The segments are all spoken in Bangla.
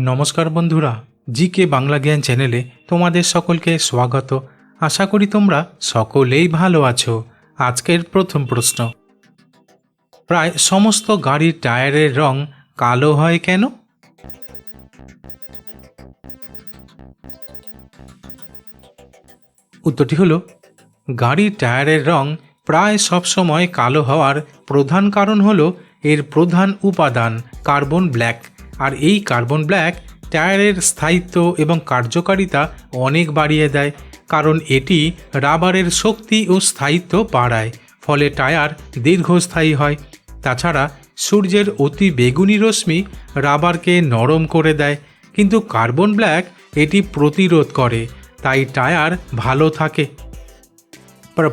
নমস্কার বন্ধুরা জি কে বাংলা জ্ঞান চ্যানেলে তোমাদের সকলকে স্বাগত। আশা করি তোমরা সকলেই ভালো আছো। আজকের প্রথম প্রশ্ন। প্রায় সমস্ত গাড়ির টায়ারের রং কালো হয় কেন? উত্তরটি হলো, গাড়ির টায়ারের রং প্রায় সবসময় কালো হওয়ার প্রধান কারণ হলো এর প্রধান উপাদান কার্বন ব্ল্যাক। আর এই কার্বন ব্ল্যাক টায়ারের স্থায়িত্ব এবং কার্যকারিতা অনেক বাড়িয়ে দেয়, কারণ এটি রাবারের শক্তি ও স্থায়িত্ব বাড়ায়, ফলে টায়ার দীর্ঘস্থায়ী হয়। তাছাড়া, সূর্যের অতি বেগুনি রশ্মি রাবারকে নরম করে দেয়, কিন্তু কার্বন ব্ল্যাক এটি প্রতিরোধ করে, তাই টায়ার ভালো থাকে।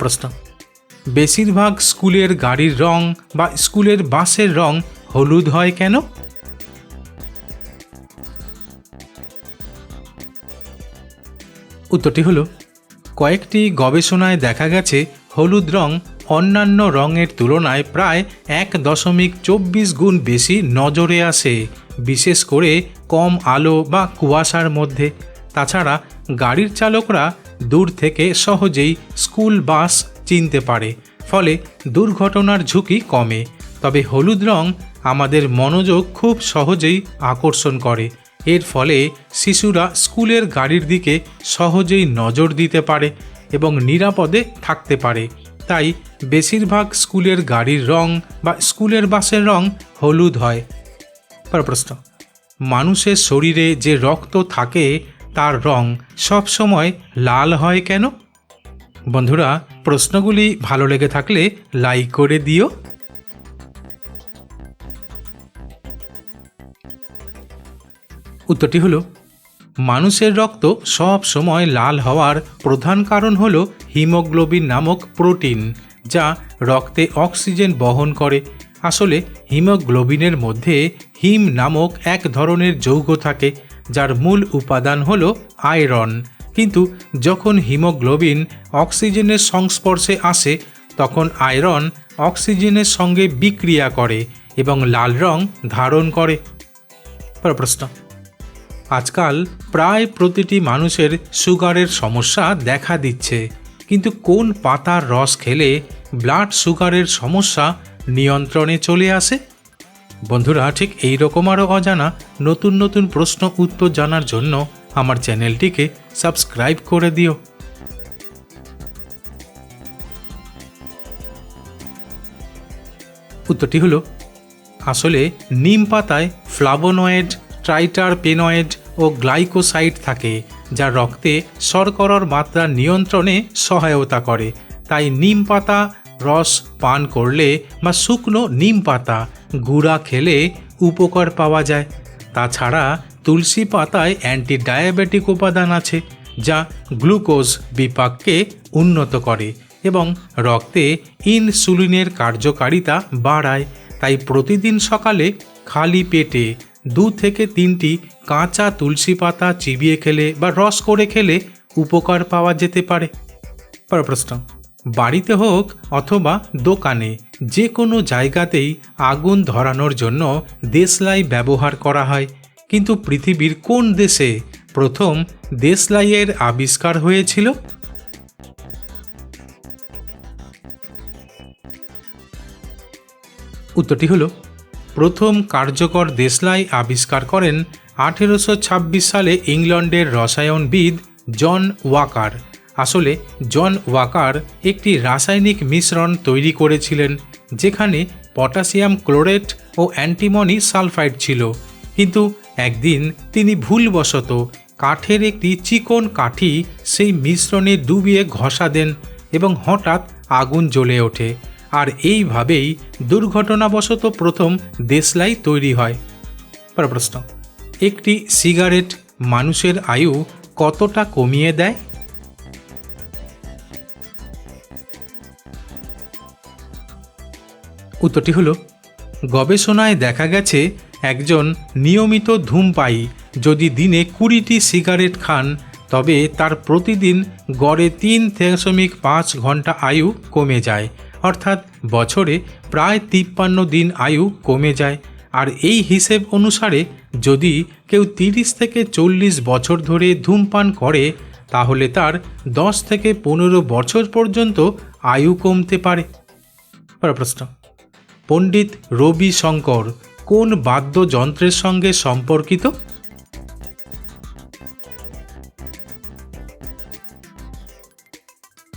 প্রশ্ন। বেশিরভাগ স্কুলের গাড়ির রং বা স্কুলের বাসের রং হলুদ হয় কেন? উত্তরটি হলো, কয়েকটি গবেষণায় দেখা গেছে হলুদ রং অন্যান্য রঙের তুলনায় প্রায় এক দশমিক চব্বিশ গুণ বেশি নজরে আসে, বিশেষ করে কম আলো বা কুয়াশার মধ্যে। তাছাড়া গাড়ির চালকরা দূর থেকে সহজেই স্কুল বাস চিনতে পারে, ফলে দুর্ঘটনার ঝুঁকি কমে। তবে হলুদ রং আমাদের মনোযোগ খুব সহজেই আকর্ষণ করে এর ফলে শিশুরা স্কুলের গাড়ির দিকে সহজেই নজর দিতে পারে এবং নিরাপদে থাকতে পারে। তাই বেশিরভাগ স্কুলের গাড়ির রং বা স্কুলের বাসের রং হলুদ হয়। পরের প্রশ্ন, মানুষের শরীরে যে রক্ত থাকে, তার রং সব সময় লাল হয় কেন? বন্ধুরা, প্রশ্নগুলি ভালো লেগে থাকলে লাইক করে দিও। উত্তরটি হলো, মানুষের রক্ত সব সময় লাল হওয়ার প্রধান কারণ হল হিমোগ্লোবিন নামক প্রোটিন, যা রক্তে অক্সিজেন বহন করে। আসলে হিমোগ্লোবিনের মধ্যে হিম নামক এক ধরনের যৌগ থাকে, যার মূল উপাদান হল আয়রন। কিন্তু যখন হিমোগ্লোবিন অক্সিজেনের সংস্পর্শে আসে, তখন আয়রন অক্সিজেনের সঙ্গে বিক্রিয়া করে এবং লাল রং ধারণ করে। প্রশ্ন আজকাল প্রায় প্রতিটি মানুষের সুগারের সমস্যা দেখা দিচ্ছে। কিন্তু কোন পাতার রস খেলে ব্লাড সুগারের সমস্যা নিয়ন্ত্রণে চলে আসে? বন্ধুরা, ঠিক এই রকম আরও অজানা নতুন নতুন প্রশ্ন উত্তর জানার জন্য আমার চ্যানেলটিকে সাবস্ক্রাইব করে দিও। উত্তরটি হলো, আসলে নিম পাতায় ফ্লাভোনয়েড, ট্রাইটারপেনয়েড ও গ্লাইকোসাইড থাকে, যা রক্তে শর্করার মাত্রা নিয়ন্ত্রণে সহায়তা করে। তাই নিম পাতা রস পান করলে বা শুকনো নিম পাতা গুঁড়া খেলে উপকার পাওয়া যায়। তাছাড়া তুলসী পাতায় অ্যান্টি ডায়াবেটিক উপাদান আছে, যা গ্লুকোজ বিপাককে উন্নত করে এবং রক্তে ইনসুলিনের কার্যকারিতা বাড়ায়। তাই প্রতিদিন সকালে খালি পেটে দু থেকে তিনটি কাঁচা তুলসী পাতা চিবিয়ে খেলে বা রস করে খেলে উপকার পাওয়া যেতে পারে। প্রশ্ন বাড়িতে হোক অথবা দোকানে যে কোনো জায়গাতেই আগুন ধরানোর জন্য দেশলাই ব্যবহার করা হয়। কিন্তু পৃথিবীর কোন দেশে প্রথম দেশলাইয়ের আবিষ্কার হয়েছিল? উত্তরটি হলো প্রথম কার্যকর দেশলাই আবিষ্কার করেন আঠেরোশো ছাব্বিশ সালে ইংল্যান্ডের রসায়নবিদ জন ওয়াকার। আসলে জন ওয়াকার একটি রাসায়নিক মিশ্রণ তৈরি করেছিলেন, যেখানে পটাশিয়াম ক্লোরেট ও অ্যান্টিমনি সালফাইড ছিল। কিন্তু একদিন তিনি ভুলবশত কাঠের একটি চিকন কাঠি সেই মিশ্রণে ডুবিয়ে ঘষা দেন এবং হঠাৎ আগুন জ্বলে ওঠে। আর এইভাবেই দুর্ঘটনাবশত প্রথম দেশলাই তৈরি হয়। পর প্রশ্ন, একটি সিগারেট মানুষের আয়ু কতটা কমিয়ে দেয়? উত্তরটি হলো, গবেষণায় দেখা গেছে একজন নিয়মিত ধূমপায়ী যদি দিনে কুড়িটি সিগারেট খান, তবে তার প্রতিদিন গড়ে তিন দশমিক পাঁচ ঘণ্টা আয়ু কমে যায়। অর্থাৎ বছরে প্রায় তিপ্পান্ন দিন আয়ু কমে যায়। আর এই হিসেব অনুসারে যদি কেউ তিরিশ থেকে চল্লিশ বছর ধরে ধূমপান করে, তাহলে তার দশ থেকে পনেরো বছর পর্যন্ত আয়ু কমতে পারে। প্রশ্ন। পণ্ডিত রবি শঙ্কর কোন বাদ্যযন্ত্রের সঙ্গে সম্পর্কিত?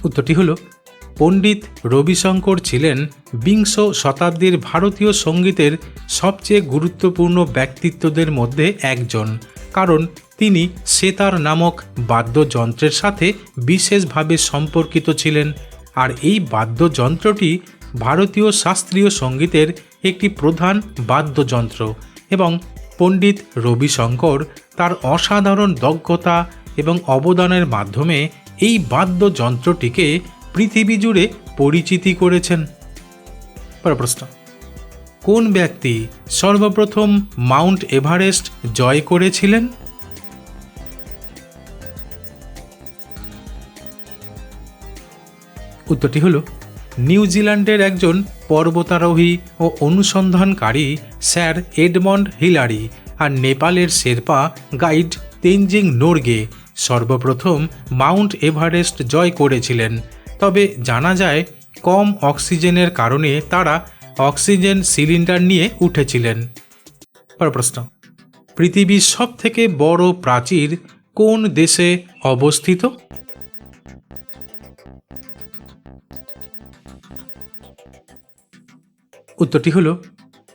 উত্তরটি হল পণ্ডিত রবিশঙ্কর ছিলেন বিংশ শতাব্দীর ভারতীয় সঙ্গীতের সবচেয়ে গুরুত্বপূর্ণ ব্যক্তিত্বদের মধ্যে একজন, কারণ তিনি সেতার নামক বাদ্যযন্ত্রের সাথে বিশেষভাবে সম্পর্কিত ছিলেন। আর এই বাদ্যযন্ত্রটি ভারতীয় শাস্ত্রীয় সঙ্গীতের একটি প্রধান বাদ্যযন্ত্র এবং পণ্ডিত রবিশঙ্কর তার অসাধারণ দক্ষতা এবং অবদানের মাধ্যমে এই বাদ্যযন্ত্রটিকে পৃথিবী জুড়ে পরিচিতি করেছেন। প্রশ্ন, কোন ব্যক্তি সর্বপ্রথম মাউন্ট এভারেস্ট জয় করেছিলেন? উত্তরটি হল নিউজিল্যান্ডের একজন পর্বতারোহী ও অনুসন্ধানকারী স্যার এডমন্ড হিলারি আর নেপালের শেরপা গাইড তেনজিং নোরগে সর্বপ্রথম মাউন্ট এভারেস্ট জয় করেছিলেন। তবে জানা যায়, কম অক্সিজেনের কারণে তারা অক্সিজেন সিলিন্ডার নিয়ে উঠেছিলেন। পরের প্রশ্ন। পৃথিবীর সবথেকে বড় প্রাচীর কোন দেশে অবস্থিত? উত্তরটি হল,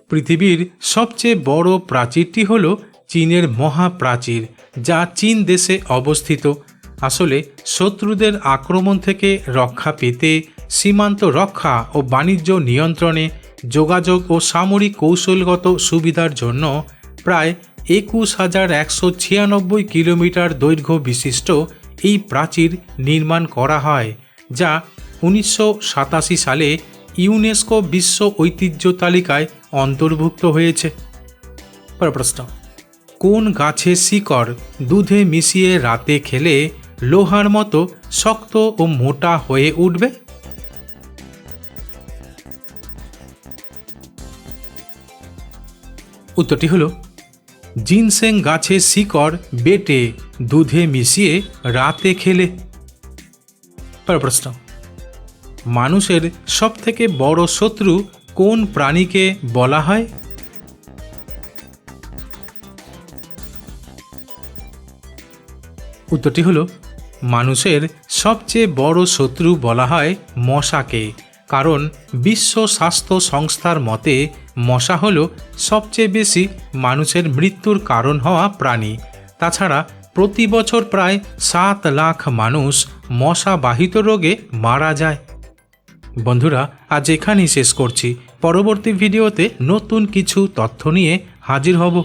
পৃথিবীর সবচেয়ে বড় প্রাচীরটি হল চীনের মহাপ্রাচীর, যা চীন দেশে অবস্থিত। আসলে শত্রুদের আক্রমণ থেকে রক্ষা পেতে সীমান্ত রক্ষা ও বাণিজ্য নিয়ন্ত্রণে যোগাযোগ ও সামরিক কৌশলগত সুবিধার জন্য প্রায় একুশ হাজার একশো ছিয়ানব্বই কিলোমিটার দৈর্ঘ্য বিশিষ্ট এই প্রাচীর নির্মাণ করা হয়, যা উনিশশো সাতাশি সালে ইউনেস্কো বিশ্ব ঐতিহ্য তালিকায় অন্তর্ভুক্ত হয়েছে। প্রশ্ন, কোন গাছের শিকড় দুধে মিশিয়ে রাতে খেলে লোহার মতো শক্ত ও মোটা হয়ে উঠবে। উত্তরটি হল, জিনসেং গাছের শিকড় বেটে দুধে মিশিয়ে রাতে খেলে। পরের প্রশ্ন, মানুষের সবথেকে বড় শত্রু কোন প্রাণীকে বলা হয়? উত্তরটি হল মানুষের সবচেয়ে বড় শত্রু বলা হয় মশাকে, কারণ বিশ্ব স্বাস্থ্য সংস্থার মতে মশা হল সবচেয়ে বেশি মানুষের মৃত্যুর কারণ হওয়া প্রাণী। তাছাড়া প্রতি বছর প্রায় সাত লাখ মানুষ মশাবাহিত রোগে মারা যায়। বন্ধুরা, আজ এখানেই শেষ করছি। পরবর্তী ভিডিওতে নতুন কিছু তথ্য নিয়ে হাজির হব।